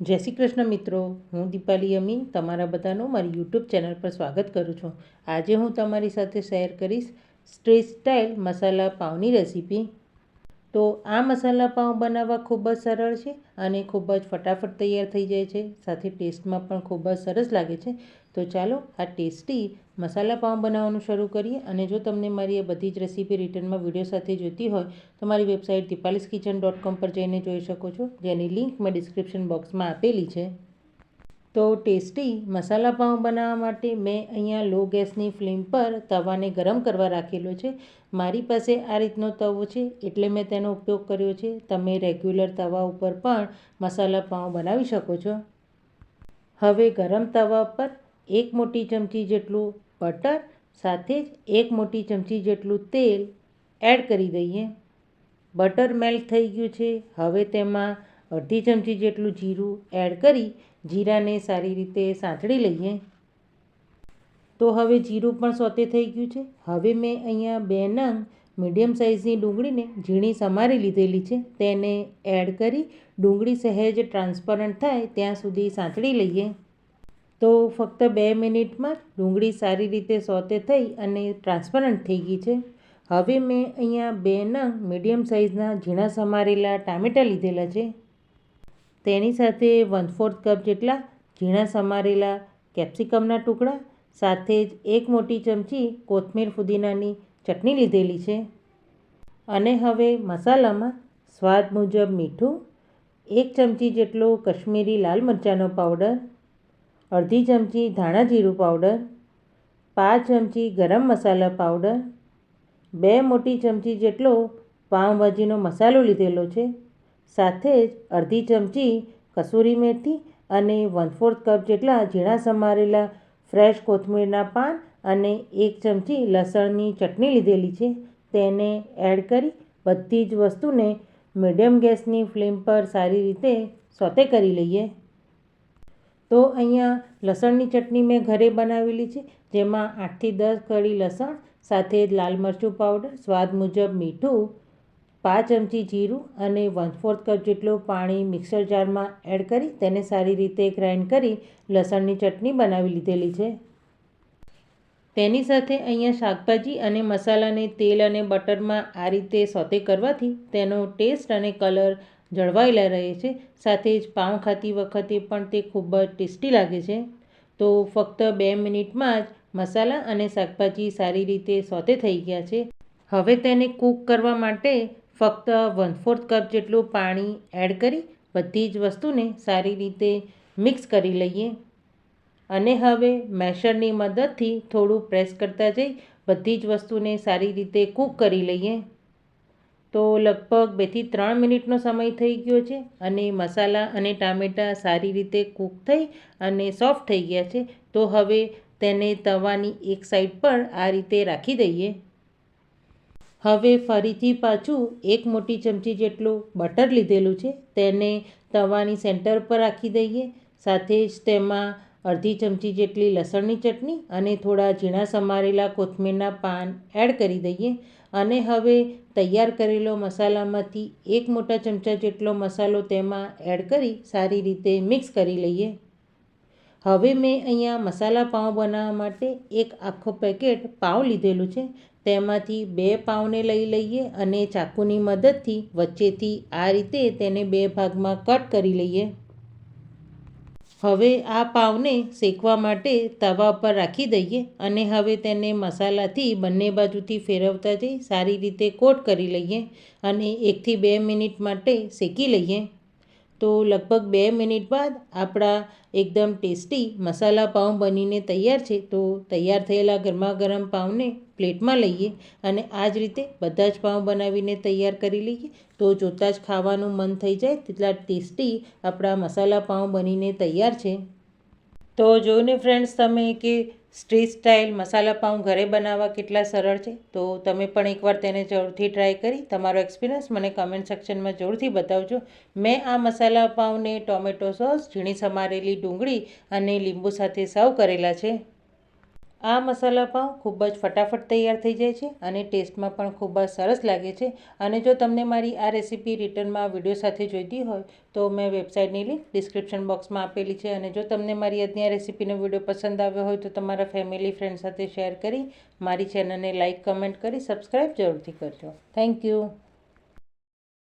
જય શ્રી કૃષ્ણ મિત્રો, હું દીપાલી અમી તમારા બધાનું મારી યુટ્યુબ ચેનલ પર સ્વાગત કરું છું. આજે હું તમારી સાથે શેર કરીશ સ્ટ્રીટ સ્ટાઇલ મસાલા પાઉની રેસીપી. તો આ મસાલા પાઉં બનાવવા ખૂબ જ સરળ છે અને ખૂબ જ ફટાફટ તૈયાર થઈ જાય છે. સાથે ટેસ્ટમાં પણ ખૂબ જ સરસ લાગે છે. તો ચાલો આ ટેસ્ટી મસાલા પાઉં બનાવવાનું શરૂ કરીએ અને જો તમને મારી આ બધી જ રેસીપી રિટર્નમાં વીડિયો સાથે જોઈતી હોય તો મારી વેબસાઇટ દીપાલીસ કિચન ડોટ કોમ પર જઈને જોઈ શકો છો. જેની લિંક મેં ડિસ્ક્રિપ્શન બોક્સમાં આપેલી છે. તો ટેસ્ટી મસાલા પાઉં બનાવવા માટે મેં અહીંયા લો ગેસની ફ્લેમ પર તવાને ગરમ કરવા રાખેલો છે. મારી પાસે આ રીતનો તવો છે એટલે મેં તેનો ઉપયોગ કર્યો છે. તમે રેગ્યુલર તવા ઉપર પણ મસાલા પાઉં બનાવી શકો છો. હવે ગરમ તવા પર એક મોટી ચમચી જેટલું બટર, સાથે જ એક મોટી ચમચી જેટલું તેલ એડ કરી દઈએ. બટર મેલ્ટ થઈ ગયું છે. હવે તેમાં અડધી ચમચી જેટલું જીરું એડ કરી જીરાને સારી રીતે સાંતળી લઈએ. તો હવે જીરું પણ સોતે થઈ ગયું છે. હવે મેં અહીંયા બે નંગ મીડિયમ સાઇઝની ડુંગળીને ઝીણી સમારી લીધેલી છે. તેને એડ કરી ડુંગળી સહેજ ટ્રાન્સપરન્ટ થાય ત્યાં સુધી સાંતળી લઈએ. તો ફક્ત બે મિનિટમાં ડુંગળી સારી રીતે સોતે થઈ અને ટ્રાન્સપરન્ટ થઈ ગઈ છે. હવે મેં અહીંયા બે નંગ મીડિયમ સાઇઝના ઝીણા સમારેલા ટામેટાં લીધેલા છે. તેની સાથે વન ફોર્થ કપ જેટલા ઝીણા સમારેલા કેપ્સિકમના ટુકડા, સાથે જ એક મોટી ચમચી કોથમીર ફુદીનાની ચટણી લીધેલી છે. અને હવે મસાલામાં સ્વાદ મુજબ મીઠું, એક ચમચી જેટલો કશ્મીરી લાલ મરચાંનો પાવડર, અડધી ચમચી ધાણા જીરું પાવડર, પાંચ ચમચી ગરમ મસાલા પાવડર, બે મોટી ચમચી જેટલો પાઉંભાજીનો મસાલો લીધેલો છે. સાથે જ અડધી ચમચી કસૂરી મેથી અને વન ફોર્થ કપ જેટલા ઝીણા સમારેલા ફ્રેશ કોથમીરના પાન અને એક ચમચી લસણની ચટણી લીધેલી છે. તેને એડ કરી બધી જ વસ્તુને મીડિયમ ગેસની ફ્લેમ પર સારી રીતે સોતે કરી લઈએ. તો અહીંયા લસણની ચટણી મેં ઘરે બનાવેલી છે, જેમાં આઠથી દસ કળી લસણ, સાથે લાલ મરચું પાવડર, સ્વાદ મુજબ મીઠું પાંચ ચમચી જીરું અને વન ફોર્થ કપ જેટલું પાણી મિક્સર જારમાં એડ કરી તેને સારી રીતે ગ્રાઇન્ડ કરી લસણની ચટણી બનાવી લીધેલી છે. તેની સાથે અહીંયા શાકભાજી અને મસાલાને તેલ અને બટરમાં આ રીતે સોતે કરવાથી તેનો ટેસ્ટ અને કલર જળવાયેલા રહે છે. સાથે જ પાઉં ખાતી વખતે પણ તે ખૂબ જ ટેસ્ટી લાગે છે. તો ફક્ત બે મિનિટમાં જ મસાલા અને શાકભાજી સારી રીતે સોતે થઈ ગયા છે. હવે તેને કૂક કરવા માટે ફક્ત વન ફોર્થ કપ જેટલું પાણી એડ કરી બધી જ વસ્તુને સારી રીતે મિક્સ કરી લઈએ. અને હવે મેશરની મદદથી થોડું પ્રેસ કરતા જઈ બધી જ વસ્તુને સારી રીતે કૂક કરી લઈએ. તો લગભગ બેથી ત્રણ મિનિટનો સમય થઈ ગયો છે અને મસાલા અને ટામેટાં સારી રીતે કૂક થઈ અને સોફ્ટ થઈ ગયા છે. તો હવે તેને તવાની એક સાઈડ પર આ રીતે રાખી દઈએ. હવે ફરીથી પાછું એક મોટી ચમચી જેટલું બટર લીધેલું છે, તેને તવાની સેન્ટર પર રાખી દઈએ. સાથે જ તેમાં અડધી ચમચી જેટલી લસણની ચટણી અને થોડા ઝીણા સમારેલા કોથમીરના પાન એડ કરી દઈએ. અને હવે તૈયાર કરેલો મસાલામાંથી એક મોટા ચમચા જેટલો મસાલો તેમાં એડ કરી સારી રીતે મિક્સ કરી લઈએ. હવે મેં અહીંયા મસાલા પાઉં બનાવવા માટે એક આખો પેકેટ પાઉં લીધેલું છે. તેમાંથી બે પાઉંને લઈ લઈએ અને ચાકુની મદદથી વચ્ચેથી આ રીતે તેને બે ભાગમાં કટ કરી લઈએ. હવે આ પાવને શેકવા માટે તવા પર રાખી દઈએ અને હવે તેને મસાલાથી બંને બાજુથી ફેરવતા જઈ સારી રીતે કોટ કરી લઈએ અને એકથી બે મિનિટ માટે શેકી લઈએ. તો લગભગ બે મિનિટ બાદ આપણા એકદમ ટેસ્ટી મસાલા પાઉં બનીને તૈયાર છે. તો તૈયાર થયેલા ગરમા ગરમ પાઉંને પ્લેટમાં લઈએ અને આ જ રીતે બધા જ પાઉં બનાવીને તૈયાર કરી લઈએ. તો જોતાં જ ખાવાનું મન થઈ જાય. તેટલા ટેસ્ટી આપણા મસાલા પાઉં બનીને તૈયાર છે. તો જોઈને ફ્રેન્ડ્સ તમે કે સ્ટ્રીટ સ્ટાઇલ મસાલા પાઉં ઘરે બનાવવા કેટલા સરળ છે? તો તમે પણ એકવાર તેને જરૂરથી ટ્રાય કરી, તમારો એક્સપિરિયન્સ મને કમેન્ટ સેક્શનમાં જરૂરથી બતાવજો. મેં આ મસાલા પાઉંને ટોમેટો સોસ ઝીણી સમારેલી ડુંગળી અને લીંબુ સાથે સર્વ કરેલા છે. આ મસાલા પાઉં ખૂબ જ ફટાફટ તૈયાર થઈ જાય છે અને ટેસ્ટમાં પણ ખૂબ જ સરસ લાગે છે. અને જો તમને મારી આ રેસીપી રિટર્નમાં વીડિયો સાથે જોઈતી હોય, તો મેં વેબસાઇટની લિંક ડિસ્ક્રિપ્શન બોક્સમાં આપેલી છે. અને જો તમને મારી આજની આ રેસીપીનો વીડિયો પસંદ આવ્યો હોય, તો તમારા ફેમિલી ફ્રેન્ડ સાથે શેર કરી મારી ચેનલને લાઇક કમેન્ટ કરી સબસ્ક્રાઈબ જરૂરથી કરજો. Thank you.